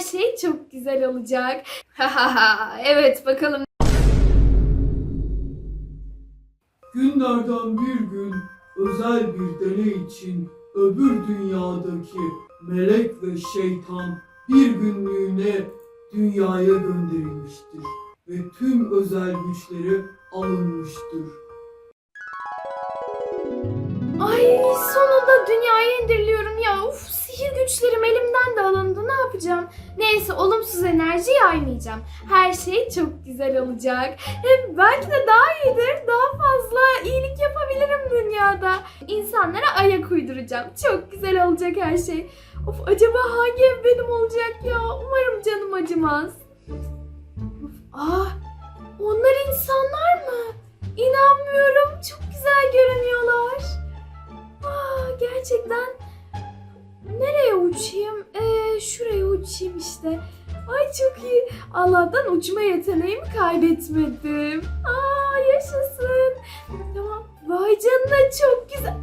Her şey çok güzel olacak. evet bakalım. Günlerden bir gün özel bir deney için öbür dünyadaki melek ve şeytan bir günlüğüne dünyaya gönderilmiştir ve tüm özel güçleri alınmıştır. Ay sonunda dünyaya indiriliyorum ya. Uf sihir güçlerim elimden de alındı. Ne yapacağım? Neyse olumsuz enerji yaymayacağım. Her şey çok güzel olacak. Hem belki de daha iyidir. Daha fazla iyilik yapabilirim dünyada. İnsanlara ayak uyduracağım. Çok güzel olacak her şey. Of acaba hangi ev benim olacak ya? Umarım canım acımaz. Of, ah onlar insanlar mı? İnanmıyorum. Çok güzel görünüyorlar. İşte. Ay çok iyi. Allah'tan uçma yeteneğimi kaybetmedim. Aa yaşasın. Tamam. Vay canına çok güzel.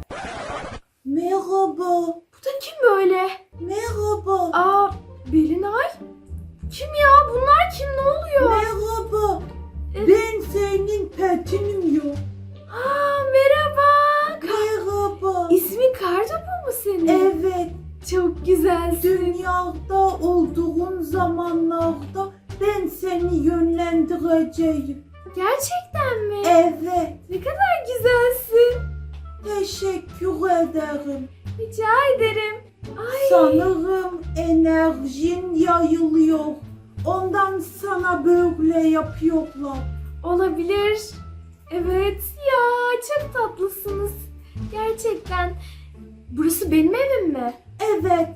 Merhaba, Bu da kim böyle? merhaba, Aa Belinay? Kim ya? Bunlar kim? Ne oluyor? merhaba. Evet. Ben senin petinim yok. Aa merhaba. Merhaba. İsmin Kartopu mu senin? Evet, Çok güzelsin. dünyada olduğun zamanlarda ben seni yönlendireceğim. Gerçekten mi? Evet, Ne kadar güzelsin. teşekkür ederim. Rica ederim. Ay. Sanırım enerjin yayılıyor. Ondan sana böyle yapıyorlar. Olabilir. Evet ya çok tatlısınız. Gerçekten. Burası benim evim mi? Evet,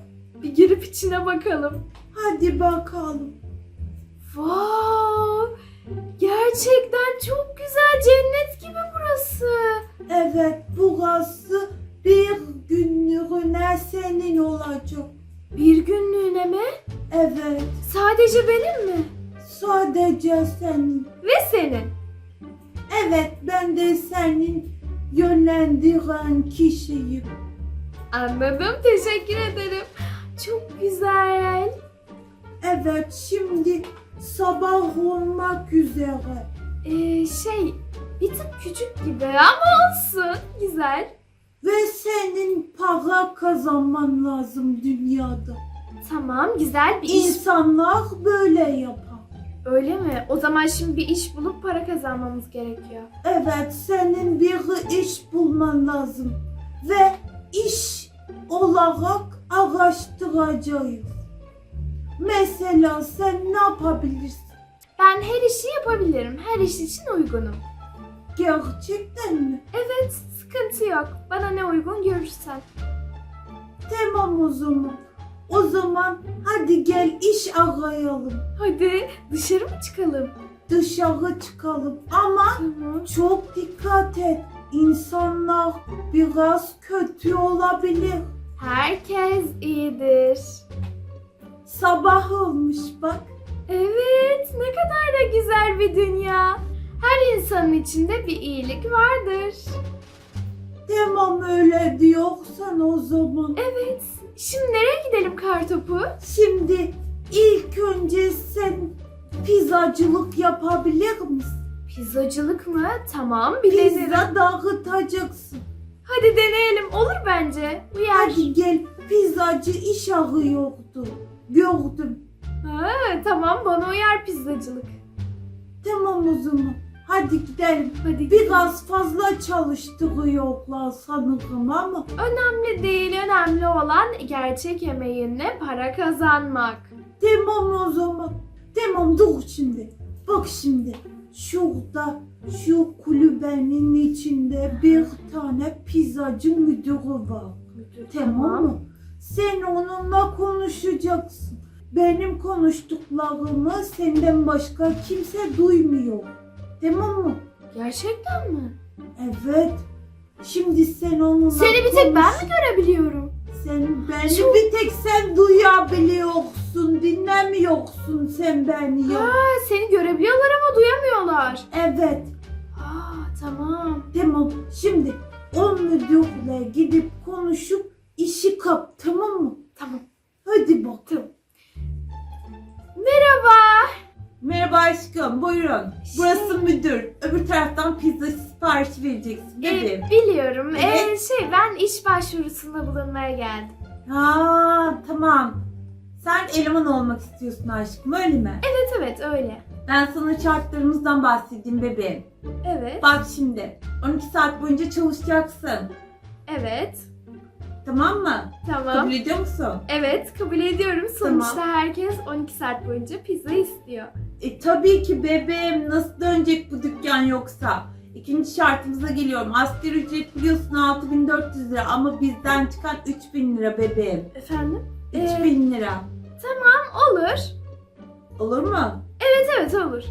Bir girip içine bakalım. hadi bakalım. Wow! Gerçekten çok güzel cennet gibi burası. Evet, burası bir günlüğüne senin olacak. Bir günlüğüne mi? Evet, Sadece benim mi? sadece senin. Ve senin. Evet, ben de senin yönlendiren kişiyim. Anladım. Teşekkür ederim. Çok güzel. Evet, şimdi sabah olmak üzere. Ee, şey bir tık küçük gibi ama olsun. Güzel. Ve senin para kazanman lazım dünyada. Tamam güzel bir iş. İnsanlar böyle yapar. Öyle mi? O zaman şimdi bir iş bulup para kazanmamız gerekiyor. Evet, senin bir iş bulman lazım. Ve iş olarak araştıracağız. Mesela sen ne yapabilirsin? Ben her işi yapabilirim. Her iş için uygunum. Gerçekten mi? Evet, sıkıntı yok. Bana ne uygun görürsen. Tamam o zaman. O zaman hadi gel iş arayalım. Hadi dışarı mı çıkalım? Dışarı çıkalım. Ama Tamam. çok dikkat et. İnsanlar biraz kötü olabilir. Herkes iyidir. Sabah olmuş bak. Evet, ne kadar da güzel bir dünya. Her insanın içinde bir iyilik vardır. Tamam öyle diyorsan o zaman. Evet. Şimdi nereye gidelim kartopu? Şimdi ilk önce sen pizzacılık yapabilir misin? Pizzacılık mı? Tamam, bilenirim. Pizza dağıtacaksın. Hadi deneyelim. Olur bence. Uyar. Hadi gel pizzacı iş arıyordu. Gördüm. Ha, tamam bana uyar pizzacılık. Tamam o zaman. Hadi gidelim. Hadi Biraz fazla çalıştırıyorlar sanırım ama Önemli değil. Önemli olan gerçek emeğinle para kazanmak. tamam o zaman. Tamam dur şimdi. Bak şimdi. Şurada şu kulübenin içinde bir tane pizzacı müdürü var. Tamam mı? Sen onunla konuşacaksın. Benim konuştuklarımı senden başka kimse duymuyor. Tamam mı? Gerçekten mi? Evet. Şimdi sen onunla Seni bir tek ben konuş. mi görebiliyorum? Sen beni Çok- bir tek sen duyabiliyorsun, dinlemiyorsun sen beni ya. Ha, seni görebiliyorlar ama duyamıyorlar. Evet, Aa, tamam. tamam. Şimdi o müdürle gidip konuşup işi kap, tamam mı? Tamam. Hadi bakalım. Merhaba aşkım buyurun. Şey- Burası müdür. Öbür taraftan pizza siparişi vereceksin Ee, bebeğim. biliyorum. Ee, Evet. şey ben iş başvurusunda bulunmaya geldim. Ha tamam. Sen eleman olmak istiyorsun aşkım öyle mi? Evet evet öyle. Ben sana şartlarımızdan bahsedeyim bebeğim. Evet. Bak şimdi 12 saat boyunca çalışacaksın. Evet. Tamam mı? Tamam. Kabul ediyor musun? Evet kabul ediyorum. Sonuçta herkes 12 saat boyunca pizza istiyor. E tabii ki bebeğim nasıl dönecek bu dükkan yoksa? İkinci şartımıza geliyorum. Asgari ücret biliyorsun 6400 lira ama bizden çıkan 3000 lira bebeğim. Efendim? Ee, 3000 lira. Olur. Olur mu? Evet evet olur.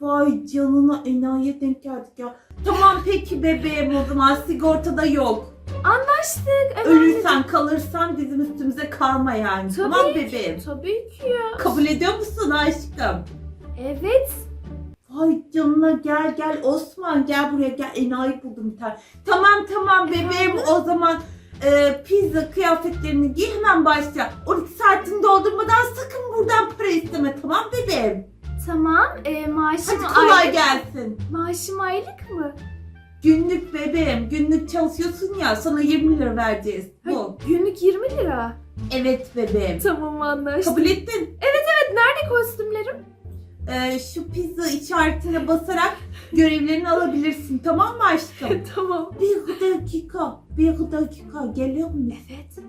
Vay canına enayiye denk geldik ya. Tamam peki bebeğim o zaman sigortada yok. Anlaştık. önemli Ölürsen kalırsan bizim üstümüze kalma yani. Tabii tamam ki. bebeğim. Tabii ki ya. Kabul ediyor musun aşkım? Evet. Vay canına gel gel Osman gel buraya gel enayi buldum bir tane. Tamam tamam bebeğim o zaman e, pizza kıyafetlerini giy hemen başla. 12 saatini doldurmadan sakın buradan para isteme tamam bebeğim. Tamam. Ee, maaşım Hadi kolay aylık. gelsin. Maaşım aylık mı? Günlük bebeğim günlük çalışıyorsun ya sana 20 lira vereceğiz. Bu. Ha, günlük 20 lira. Evet bebeğim. Tamam anlaştık. Kabul ettin. Nerede kostümlerim? E, şu pizza işaretine basarak görevlerini alabilirsin tamam mı aşkım? tamam. bir dakika bir dakika geliyor mu? Evet.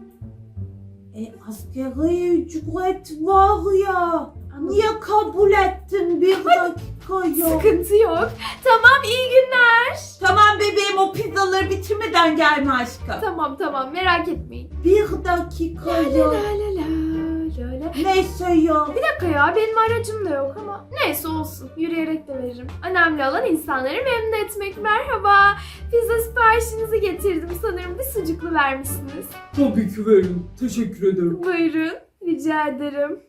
E askeri ücret var ya. Niye kabul ettin bir dakika ya? Sıkıntı yok. Tamam iyi günler. Tamam bebeğim o pizzaları bitirmeden gelme aşkım. Tamam tamam merak etmeyin. Bir dakika La ya. la la la la la. Neyse ya. Bir dakika ya benim aracım da yok ama neyse olsun yürüyerek de veririm. Önemli olan insanları memnun etmek. Merhaba. Pizza siparişinizi getirdim. Sanırım bir sucuklu vermişsiniz. Tabii ki verin. Teşekkür ederim. Buyurun. Rica ederim.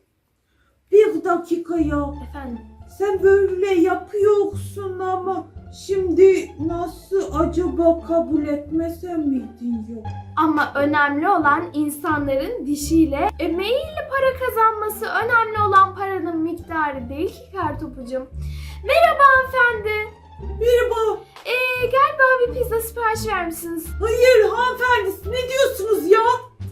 Bir dakika ya. Efendim. Sen böyle yapıyorsun ama şimdi nasıl acaba kabul etmesen miydin ya? Ama önemli olan insanların dişiyle, emeğiyle para kazanması. Önemli olan paranın miktarı değil ki kartopucum. Merhaba hanımefendi. Merhaba. Ee, galiba bir pizza sipariş vermişsiniz. Hayır hanımefendi ne diyorsunuz ya?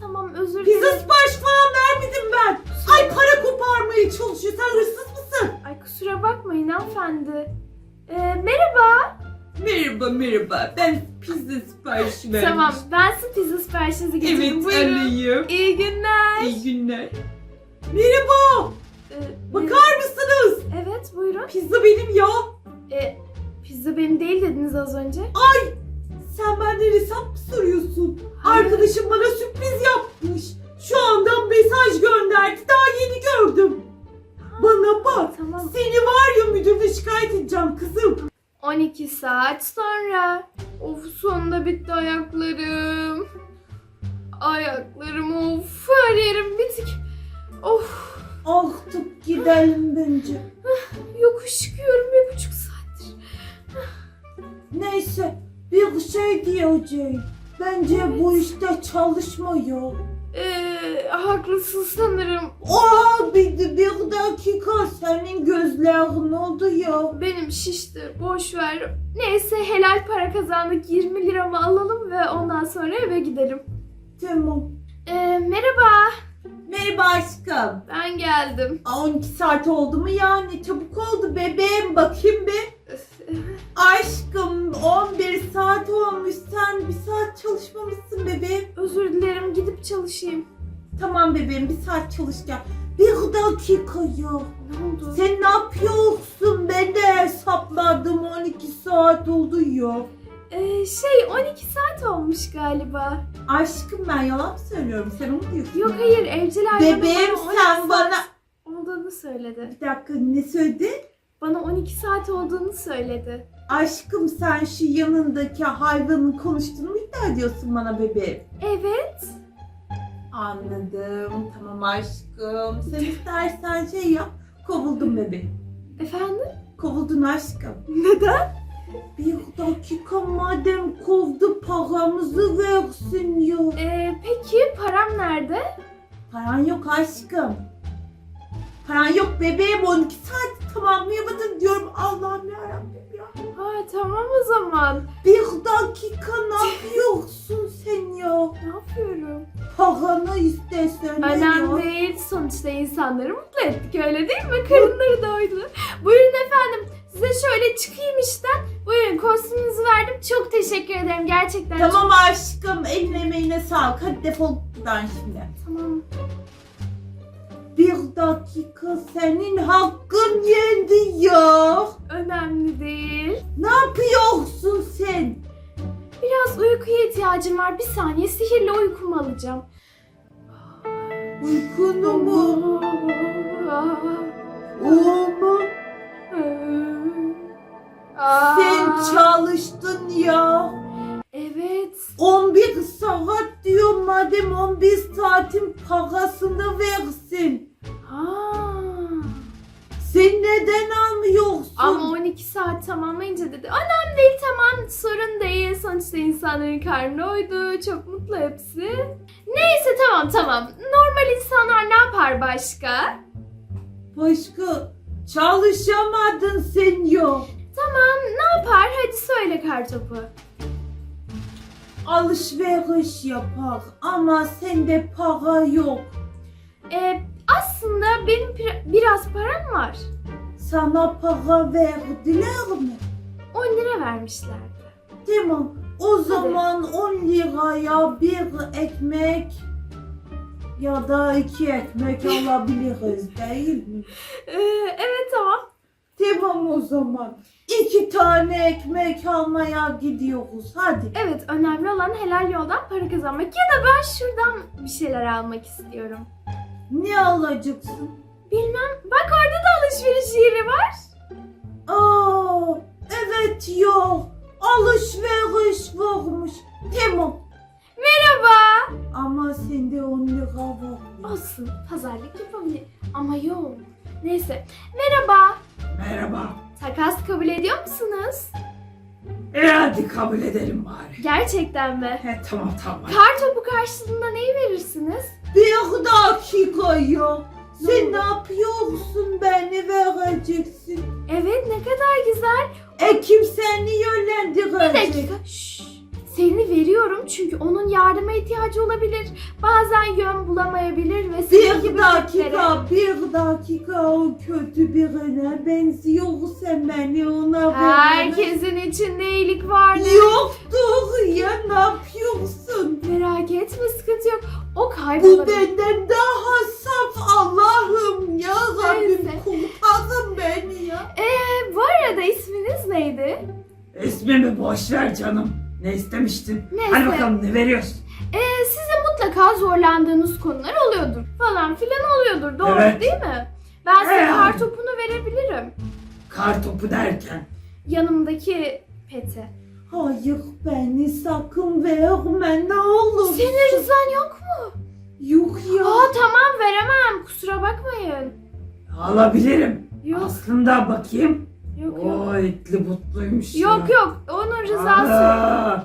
Tamam özür Pizza dilerim. sipariş falan vermedim ben. Ay para koparmaya çalışıyor. Sen hırsız mısın? Ay kusura bakmayın hanımefendi. Ee, merhaba. Merhaba merhaba. Ben pizza siparişi verdim. Tamam ben size pizza siparişinizi getirdim. Evet Buyurun. alayım. İyi günler. İyi günler. Merhaba. Ee, Bakar mısınız? Evet buyurun. Pizza benim ya. Ee, pizza benim değil dediniz az önce. Sen benden hesap mı soruyorsun? Hayır. Arkadaşım bana sürpriz yapmış. Şu anda mesaj gönderdi. Daha yeni gördüm. Bana bak. Tamam. Seni var ya müdürle şikayet edeceğim kızım. 12 saat sonra. Of sonunda bitti ayaklarım. Ayaklarım of her yerim bitik. Of Artık gidelim bence. yokuş çıkıyorum bir buçuk saattir. Neyse bir şey diyeceğim. Bence bu işte çalışma ya. Ee, haklısın sanırım. Aa bir, bir dakika senin gözlerin oldu ya. Benim şişti. Boş ver. Neyse helal para kazandık. 20 liramı alalım ve ondan sonra eve gidelim. Tamam. Ee, merhaba. Merhaba aşkım. Ben geldim. Aa, 12 saat oldu mu yani? Çabuk oldu bebeğim bakayım bir. Öf, Aşkım 11 saat olmuş sen bir saat çalışmamışsın bebeğim. Özür dilerim gidip çalışayım. Tamam bebeğim bir saat çalış gel. Bir dakika ya. Ne oldu? Sen ne yapıyorsun? Ben de hesapladım 12 saat oldu ya. Ee, şey 12 saat olmuş galiba. Aşkım ben yalan mı söylüyorum? Sen onu diyorsun. Yok hayır evcil hayvanın Bebeğim bana 12 sen saat bana... olduğunu söyledi. Bir dakika ne söyledi? Bana 12 saat olduğunu söyledi. Aşkım sen şu yanındaki hayvanın konuştuğunu mu iddia ediyorsun bana bebeğim? Evet. Anladım. Tamam aşkım. Sen istersen şey yap. Kovuldum bebeğim. Efendim? Kovuldun aşkım. Neden? Bir dakika madem kovdu paramızı versin ya. Ee, peki param nerede? Paran yok aşkım. Paran yok bebeğim 12 saat tamamlayamadım diyorum. Allah'ım yarabbim ya. Ha tamam o zaman. Bir dakika ne yapıyorsun sen ya? Ne yapıyorum? Paranı istesen ne Önemli ya? değil. Sonuçta insanları mutlu ettik öyle değil mi? Karınları doydu. Buyurun efendim. Size şöyle çıkayım işten. Buyurun kostümünüzü verdim. Çok teşekkür ederim. Gerçekten Tamam aşkım eline emeğine sağlık. Hadi defol buradan şimdi. Tamam. Bir dakika senin hakkın yendi ya. Önemli değil. Ne yapıyorsun sen? Biraz uykuya ihtiyacım var. Bir saniye sihirli uykumu alacağım. Uykunu mu? O mu? Aa, Sen çalıştın ya. Evet. 11 saat diyor madem 11 saatin parasını versin. Ha. Sen neden almıyorsun? Ama 12 saat tamamlayınca dedi. Önemli değil tamam sorun değil. Sonuçta insanların karnı doydu. Çok mutlu hepsi. Neyse tamam tamam. Normal insanlar ne yapar başka? Başka çalışamadın sen ya. Tamam ne yapar? Hadi söyle kartopu. Alışveriş yapar ama sende para yok. Ee, aslında benim biraz param var. Sana para verdiler mi? 10 lira vermişlerdi. Tamam. O zaman 10 liraya bir ekmek ya da iki ekmek alabiliriz değil mi? Ee, evet tamam. Tamam o zaman. İki tane ekmek almaya gidiyoruz. Hadi. Evet önemli olan helal yoldan para kazanmak. Ya da ben şuradan bir şeyler almak istiyorum. Ne alacaksın? Bilmem. Bak orada da alışveriş yeri var. Aa, evet ya. Alışveriş varmış. Tamam. Merhaba. Ama sende 10 lira var. Olsun. Pazarlık yapabilir. Ama yok. Neyse. Merhaba. Merhaba. Takas kabul ediyor musunuz? E hadi kabul edelim bari. Gerçekten mi? He tamam tamam. Kar topu karşılığında neyi verirsiniz? Bir dakika ya. Sen ne yapıyorsun? Beni vereceksin. Evet ne kadar güzel. E kim seni Bir yönlendirecek? dakika. Şşş. Seni veriyorum çünkü onun yardıma ihtiyacı olabilir. Bazen yön bulamayabilir ve senin Bir gibi dakika, Türklere- bir dakika o kötü birine benziyor sen beni ona ver. Herkesin içinde iyilik vardır. Yoktur ya ne yapıyorsun? Merak etme sıkıntı yok. O Bu kaybolabilir. benden daha saf Allah'ım ya Rabbim Neyse. kurtarın beni ya. Ee, bu arada isminiz neydi? İsmimi boş ver canım. Ne istemiştin? Neyse. Hadi bakalım ne veriyorsun? Ee, size mutlaka zorlandığınız konular oluyordur. Falan filan oluyordur. Doğru Evet. değil mi? Ben size Ee. kar topunu verebilirim. Kar topu derken. Yanımdaki peti. Hayır beni sakın verme ne olur. Senin rızan yok mu? Yok ya. Aa tamam veremem. Kusura bakmayın. Alabilirim. Yok Aslında bakayım. Yok yok. O etli butluymuş ya. Yok yok. Onun rızası yok. Aa,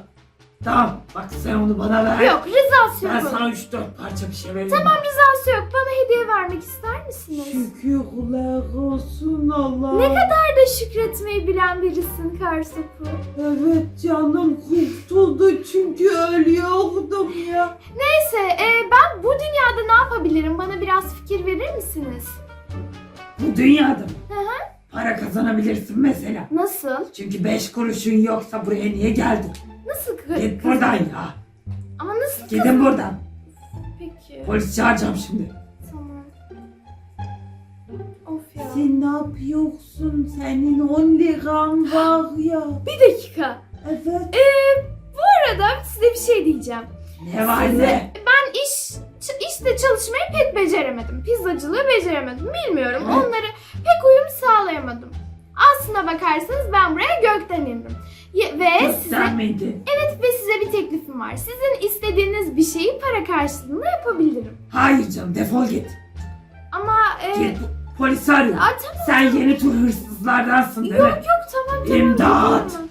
Tamam bak sen onu bana ver. Yok rızası Ben yok. sana 3-4 parça bir şey vereyim. Tamam rızası yok. Bana hediye vermek ister misiniz? Şükürler olsun Allah. Ne kadar da şükretmeyi bilen birisin Karsopu. Evet canım kurtuldu çünkü ölüyordum ya. Neyse e, ben bu dünyada ne yapabilirim? Bana biraz fikir verir misiniz? Bu dünyada mı? Hı hı. Para kazanabilirsin mesela. Nasıl? Çünkü 5 kuruşun yoksa buraya niye geldin? Nasıl kı- Git buradan ya. Ama nasıl Gidin kız- buradan. Peki. Polis çağıracağım şimdi. Tamam. Of ya. Sen ne yapıyorsun? Senin 10 liran var ya. Bir dakika. Evet. Ee, bu arada size bir şey diyeceğim. Ne var ne? Ben iş ç- işte çalışmayı pek beceremedim. Pizzacılığı beceremedim. Bilmiyorum. Evet. Onları pek uyum sağlayamadım. Aslına bakarsanız ben buraya gökten indim. Ve size miydi? evet ve size bir teklifim var. Sizin istediğiniz bir şeyi para karşılığında yapabilirim. Hayır canım defol git. Ama e, Git polisi arıyor. Aa, tamam Sen yeni tur hırsızlardansın değil yok mi? yok tamam tamam. İmdat. tamam.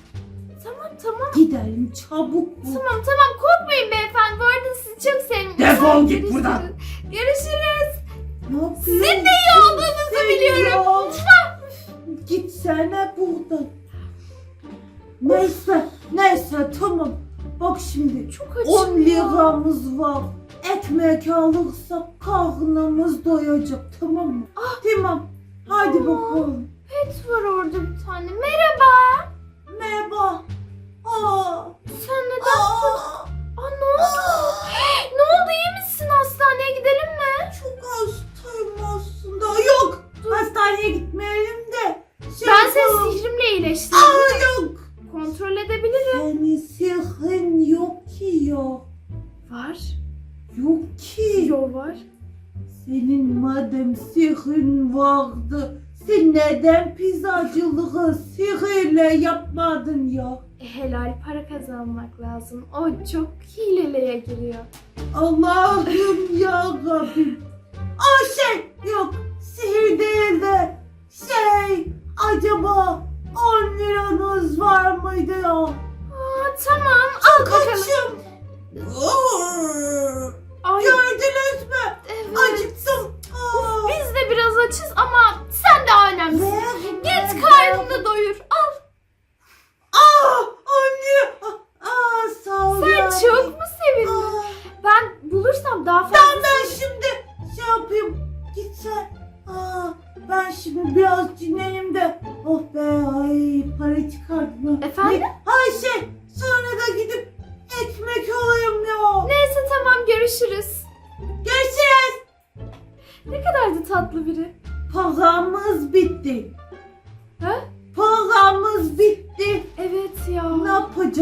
Tamam tamam. Gidelim çabuk. Tamam tamam korkmayın beyefendi. Bu arada sizi çok sevdim. Defol git buradan. Görüşürüz yapıyorsun? Sizin de iyi olduğunuzu biliyorum. Gitsene buradan. Neyse, neyse tamam. Bak şimdi Çok açım 10 ya. liramız var. Ekmek alırsak karnımız doyacak tamam mı? Ah. Tamam. Haydi Aa. bakalım. Pet var orada bir tane. Merhaba. Merhaba. Aa. Sen neden Aa, Aa ne oldu? Aa. ne oldu iyi misin? Hastaneye gidelim mi? çok az Hastaneye gitmeyelim de. Şey Ben seni sihrimle iyileştirdim. Aa yok. Kontrol edebilirim. Senin sihrin yok ki ya. Var. Yok ki. Yo var. Senin madem sihrin vardı. Sen neden pizzacılığı sihirle yapmadın ya? E, helal para kazanmak lazım. O çok hileleye giriyor. Allah'ım ya Rabbim.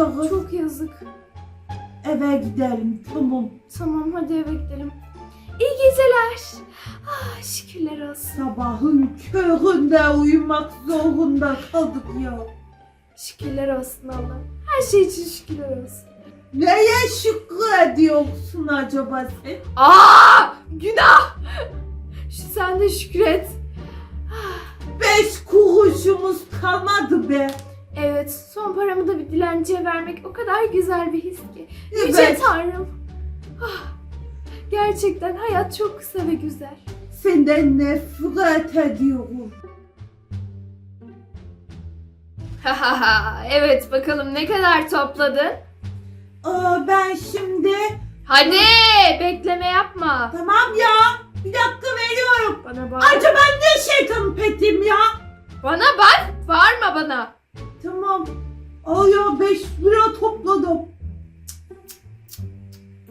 Yapacağız? Çok yazık. Eve gidelim tamam. Tamam hadi eve gidelim. İyi geceler. Ah, şükürler olsun. Sabahın köründe uyumak zorunda kaldık ya. Şükürler olsun Allah. Her şey için şükürler olsun. Neye şükrediyorsun acaba sen? Aa, günah. Şu sen de şükret. Beş kuruşumuz kalmadı be. Evet, son paramı da bir dilenciye vermek o kadar güzel bir his ki. Yüce Evet. Tanrım. Ah, gerçekten hayat çok kısa ve güzel. Senden nefret ediyorum. evet, bakalım ne kadar topladın? Aa, ben şimdi... Hadi, bekleme yapma. Tamam ya. Bir dakika veriyorum. Bana bak. Acaba ben ne şeytan petim ya? Bana bak, bağırma bana. Aa ya 5 lira topladım.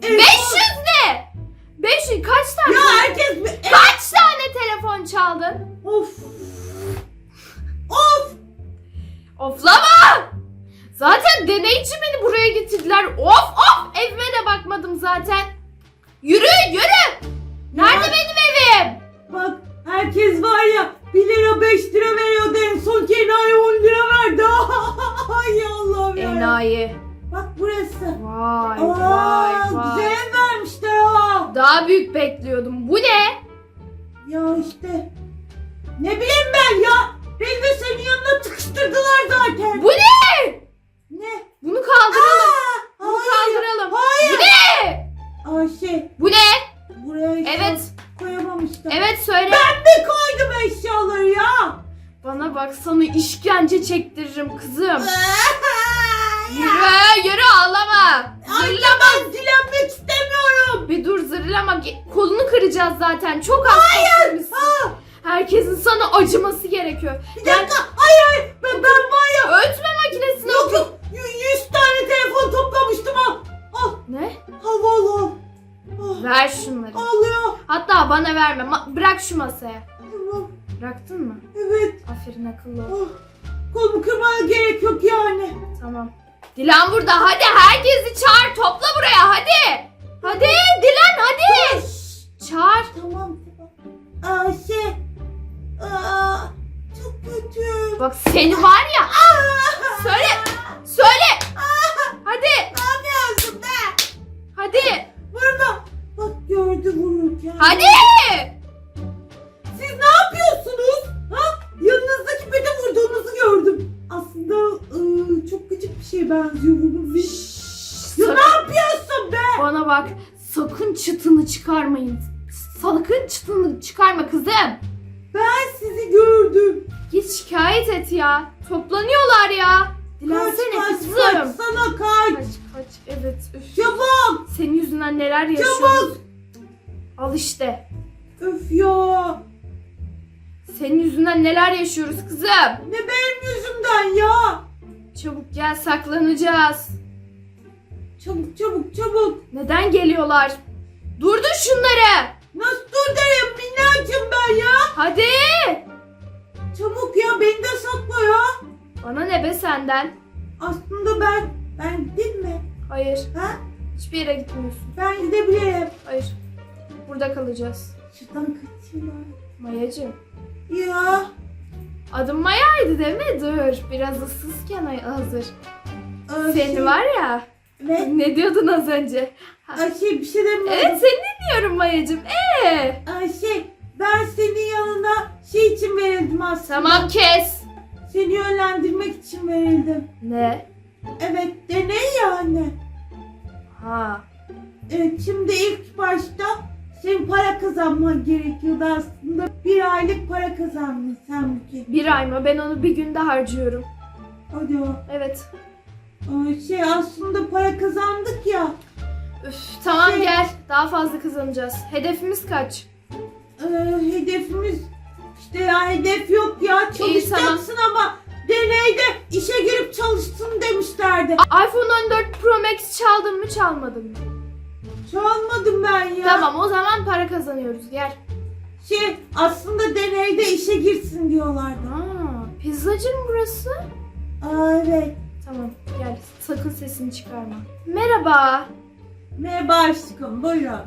Evet. 500 ne? 500 kaç tane? Ya herkes bir... Kaç tane telefon çaldın? Of. Of. Oflama! Zaten deney için beni buraya getirdiler. Of of! Evime de bakmadım zaten. Yürü yürü! Nerede Ya, benim evim? Bak herkes var ya 1 lira 5 lira veriyordu en son Kenai 10 lira verdi. Ay Allah'ım ya. Enayi. Bak burası. Vay Aa, vay vay. güzel vermişler ha. Daha büyük bekliyordum. Bu ne? Ya işte. Ne bileyim ben ya. Beni de senin yanına tıkıştırdılar zaten. Bu ne? Ne? Bunu kaldıralım. Aa, Bunu hayır. Sana işkence çektiririm kızım. Yürü yürü ağlama. Ay ben dilenmek istemiyorum. Bir dur zırlama. Kolunu kıracağız zaten. Çok hassas Ha, Herkesin sana acıması gerekiyor. bir dakika. Hayır hayır. Ben, ben var ya. Öğütme makinesine Yok yok. y- 100 tane telefon toplamıştım ha. Ne? Al al al. Ah, Ver şunları. Ya. Hatta bana verme. Ma- bırak şu masaya. Tamam. Bıraktın mı? Aferin akıllı ol. Ah, Kolumu kırmana gerek yok yani. Tamam. Dilan burada. Hadi herkesi çağır. Topla buraya. Hadi. Hadi Dilan hadi. Çağır. Tamam. Aa şey. Aa, çok kötü. Bak seni var ya. Söyle. Neler yaşıyoruz kızım. Ne benim yüzümden ya. Çabuk gel saklanacağız. Çabuk çabuk çabuk. Neden geliyorlar? Durdur şunları. Nasıl dur derim minnacım ben ya. Hadi. Çabuk ya beni de sakla ya. Bana ne be senden? Aslında ben, ben gideyim mi? Hayır. Ha? Hiçbir yere gitmiyorsun. Ben gidebilirim. Hayır. Burada kalacağız. Şuradan kaçayım Mayacığım. ben. Ya. Adım Maya'ydı değil mi? Dur. Biraz ıssızken hazır. Aa, Seni şey- var ya. Evet. Ne diyordun az önce? Aa, şey bir şey demiyorum. Evet seni dinliyorum Maya'cığım. Ee? Aa, şey ben senin yanına şey için verildim aslında. Tamam kes. Seni yönlendirmek için verildim. Ne? Evet deney ya anne. Ha. Evet şimdi ilk başta senin para kazanman gerekiyordu aslında. Bir aylık para kazandın sen bugün. Bir ay mı? Ben onu bir günde harcıyorum. Hadi o. Evet. Aa, Şey aslında para kazandık ya. Üf, tamam Şey- gel. Daha fazla kazanacağız. Hedefimiz kaç? Ee, hedefimiz işte ya hedef yok ya çalışacaksın ama deneyde işe girip çalışsın demişlerdi. iPhone 14 Pro Max çaldın mı çalmadın mı? Çalmadım ben ya. Tamam o zaman para kazanıyoruz. Gel. Şey aslında deneyde işe girsin diyorlardı. Aa, pizzacı mı burası? Aa evet. Tamam gel. Sakın sesini çıkarma. Merhaba. Merhaba aşkım buyurun.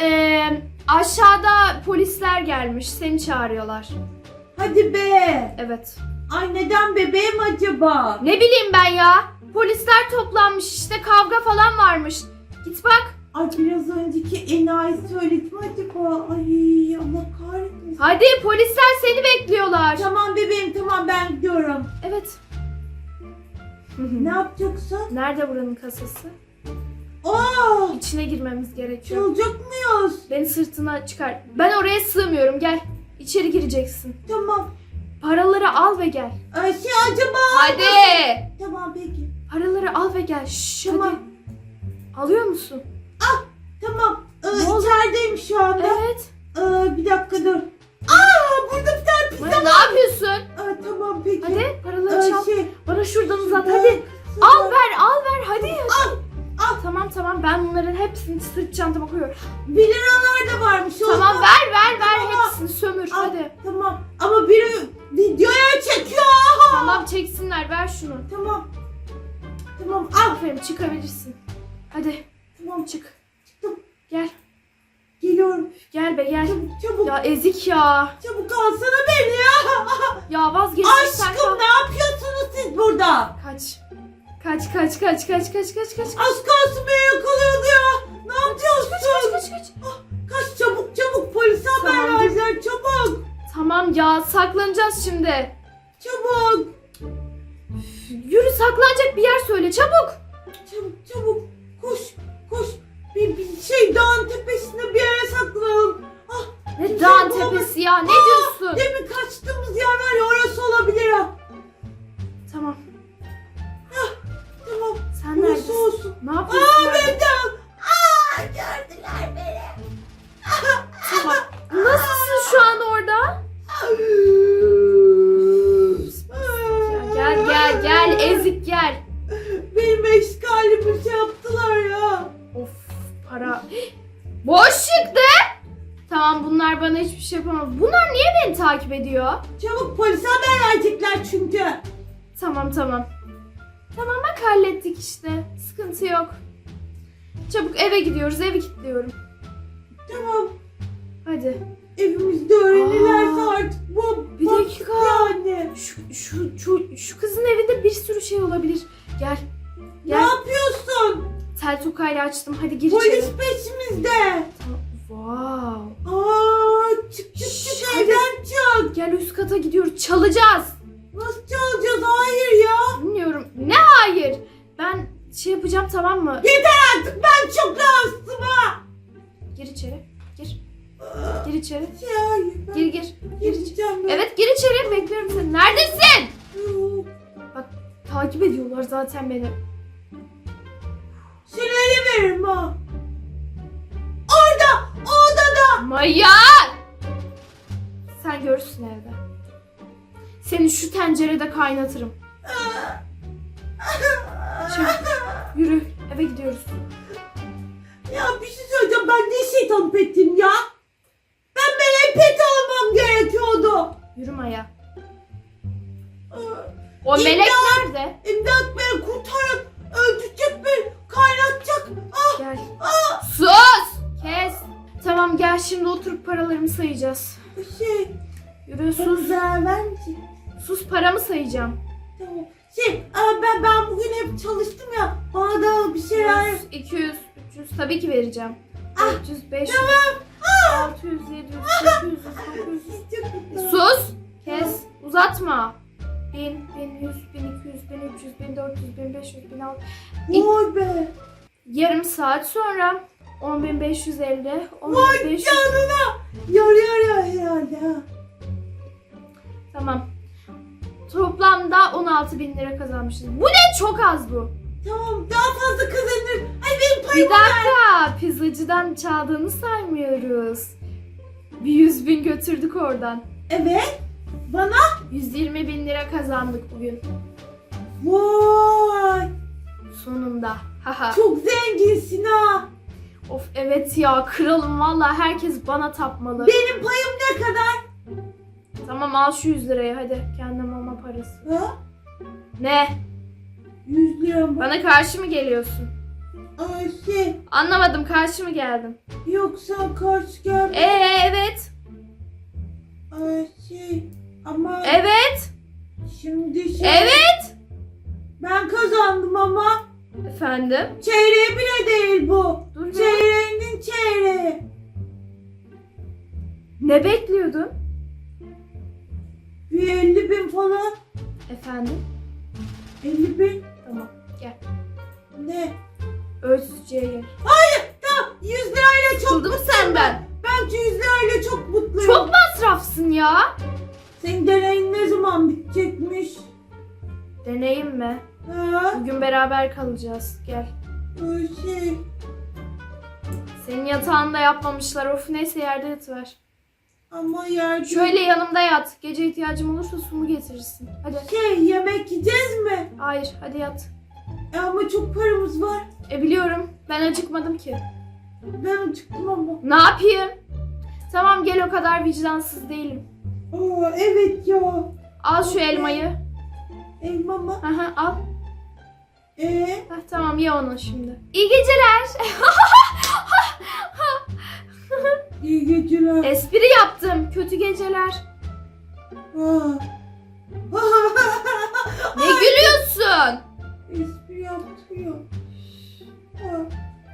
Ee, aşağıda polisler gelmiş. Seni çağırıyorlar. Hadi be. Evet. Ay neden bebeğim acaba? Ne bileyim ben ya. Polisler toplanmış işte kavga falan varmış. Git bak. Ay biraz önceki enayi söyledi mi acaba? Ay Allah kahretmesin. Hadi polisler seni bekliyorlar. Tamam bebeğim tamam ben gidiyorum. Evet. Ne yapacaksın? Nerede buranın kasası? Aa, İçine girmemiz gerekiyor. çalacak mıyız? Beni sırtına çıkar. Ben oraya sığmıyorum. Gel. İçeri gireceksin. Tamam. Paraları al ve gel. Ay şey acaba? Hadi. Tamam peki. Paraları al ve gel. Şşş, Tamam. hadi. Alıyor musun? Tamam. Ee, oldu? içerideyim şu anda. Evet. Ee, bir dakika dur. Aa burada bir tane pizza. Maya, ne yapıyorsun? Aa, tamam peki. Hadi paraları Ee, çal. şey, Bana şuradan uzat hadi. şurada- Al ver al ver hadi. Al, al. Tamam tamam ben bunların hepsini sırt çantama koyuyorum. Bir liralar da varmış. Tamam olmaz. ver ver ver Tamam. hepsini sömür Al, hadi. Tamam. Ama biri videoya çekiyor. Tamam çeksinler ver şunu. Tamam. Tamam al. Aferin çıkabilirsin. Hadi Tamam çık. Gel. Geliyorum. Gel be gel. Çabuk çabuk. Ya ezik ya. Çabuk alsana beni ya. Ya vazgeçeceksen Aşkım ne yapıyorsunuz siz burada? Kaç. Kaç kaç kaç kaç kaç kaç kaç. Az kalsın beni yakalıyordu ya. Ne yapıyorsun? Kaç kaç kaç. Kaç çabuk çabuk polise haber Tamam, vereceğim çabuk. Tamam ya saklanacağız şimdi. Çabuk. Yürü saklanacak bir yer söyle çabuk. Çabuk çabuk. Koş koş. Bir, bir şey dağın tepesine bir yere saklanalım. Ne Kimse dağın bulamaz. tepesi ya ne Aa, diyorsun? Demin kaçtığımız yer var ya orası olabilir ha. Tamam Tamam. sen Orası neredesin? olsun. Ne Aa yapıyorsun? nerede? beni. Aa gördüler beni. Tamam. Ediyor? Çabuk polise haber verecekler çünkü. Tamam tamam. Tamam bak hallettik işte. Sıkıntı yok. Çabuk eve gidiyoruz. Evi kilitliyorum. Tamam. Hadi. Evimizde öğrenirlerse Aa, artık bu bir dakika. Yani. Şu, şu, şu, şu kızın evinde bir sürü şey olabilir. Gel. Ne Gel. yapıyorsun? Tel tokayla açtım. Hadi gir Polis içeri. peşimizde. Tamam. Wow. Aa, çık çık çık hadi. evden çık. Gel üst kata gidiyoruz. Çalacağız. Nasıl çalacağız? Hayır ya. Bilmiyorum. Ne hayır? Ben şey yapacağım tamam mı? Artık ben çok rahatsızım ha. Gir içeri. Gir. Gir içeri. Şey, hayır. Ben Gir gir. Gir içeri. Evet gir içeri. Bekliyorum seni. Neredesin? Yok. Takip ediyorlar zaten beni. Seni ele veririm ha. Orada, o odada. Maya! Sen görürsün evde. Seni şu tencerede kaynatırım. Çabuk, yürü eve gidiyoruz. Ya bir şey söyleyeceğim ben ne şeytan pettim ya? Ben melek pet almam gerekiyordu. Yürü Maya. O İmdat! melek nerede? İmdat beni kurtarın. Öldürecek beni. Kaynatacak. Ah, Gel. Sus! Kes. Tamam gel şimdi oturup paralarımı sayacağız. Şey. Yürü Sus. vermeyecek. Sus paramı sayacağım. Tamam. Şey aa, ben ben bugün hep çalıştım ya. Bana da bir şeyler. 100, 200, 300 tabii ki vereceğim. Ah, 400, 500, 600, 700, 800, 900. Çok güzel. Sus! Kes. Uzatma. 1000, 1100, 1200, 1300, 1400, 1500, 1600. Vay be. Yarım saat sonra 10.550, 10.500. Canına. Yarıyor herhalde ha. Tamam. Toplamda 16.000 lira kazanmışız. Bu ne? Çok az bu. Tamam daha fazla kazanır. Ay benim Bir payım. dakika. Pizzacıdan çaldığını saymıyoruz. Bir 100 bin götürdük oradan. Evet. Bana. 120 bin lira kazandık bugün. Vay. Sonunda. Haha. Çok zenginsin ha. Of evet ya kralım valla herkes bana tapmalı. Benim payım ne kadar? Tamam al şu 100 lirayı hadi. Kendi mama parası. Ha? Ne? 100 lira mı? Bana karşı mı geliyorsun? Ay şey. Anlamadım karşı mı geldin? Yok sen karşı gel. Ee evet. Ay şey. Ama Evet. şimdi şey. Evet. Ben kazandım ama. Efendim? Çeyreği bile değil bu. Dur. Çeyreğinin çeyreği. Ne bekliyordun? Bir 50 bin falan. Efendim? 50 bin. Tamam. Gel. Ne? Ölsüzcüye gel. Tamam 100 lirayla çok Sıkıldım mutluyum senden. Ben 100 lirayla çok mutluyum. Çok masrafsın ya. Senin deneyin ne zaman bitecekmiş? Deneyim mi? Ha? Bugün beraber kalacağız. Gel. Şey. Senin yatağında yapmamışlar. Of neyse yerde yatıver. Ama yerde. Şöyle yanımda yat. Gece ihtiyacım olursa sumu getirirsin. Hadi. Şey yemek yiyeceğiz mi? Hayır hadi yat. E ama çok paramız var. E biliyorum. Ben acıkmadım ki. Ben acıktım ama. Ne yapayım? Tamam gel o kadar vicdansız değilim. Aa evet ya. Al şu elmayı. Elma mı? Aha, al. Ee? Ah, tamam ye onu şimdi. İyi geceler. İyi geceler. Espri yaptım. Kötü geceler. Ne gülüyorsun? Espri yaptım